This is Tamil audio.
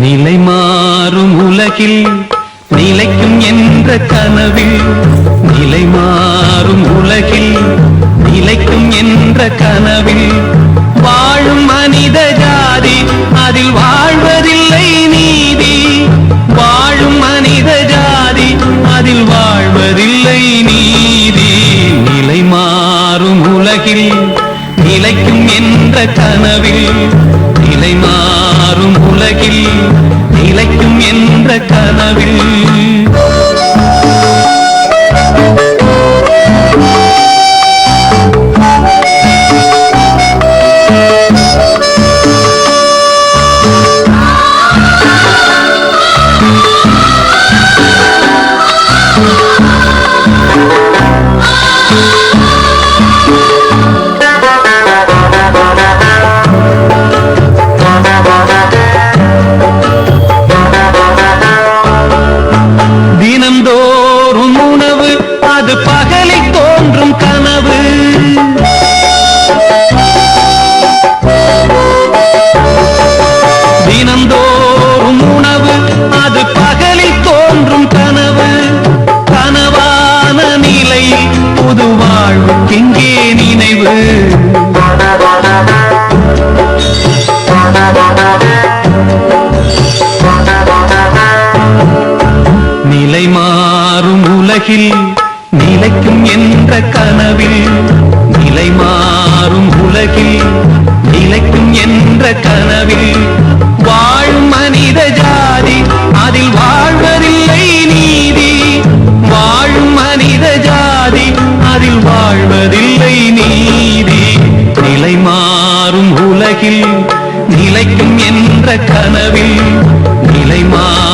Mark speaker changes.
Speaker 1: நிலை மாறும் உலகில் நிலைக்கும் என்ற கனவில். நிலை மாறும் உலகில் நிலைக்கும் என்ற கனவில். வாழும் மனித ஜாதி அதில் வாழ்வதில்லை நீதி. வாழும் மனித ஜாதி அதில் வாழ்வதில்லை நீதி. நிலை மாறும் உலகில் நிலைக்கும் என்ற கனவில். நிலைக்கும் என்ற கனவில் நிலை மாறும் உலகில் நிலைக்கும் என்ற கனவில் வாழும் மனித ஜாதி அதில் வாழ்வதில்லை நீதி. வாழும் மனித ஜாதி அதில் வாழ்வதில்லை நீதி. நிலை மாறும் உலகில் நிலைக்கும் என்ற கனவில் நிலை மாறும்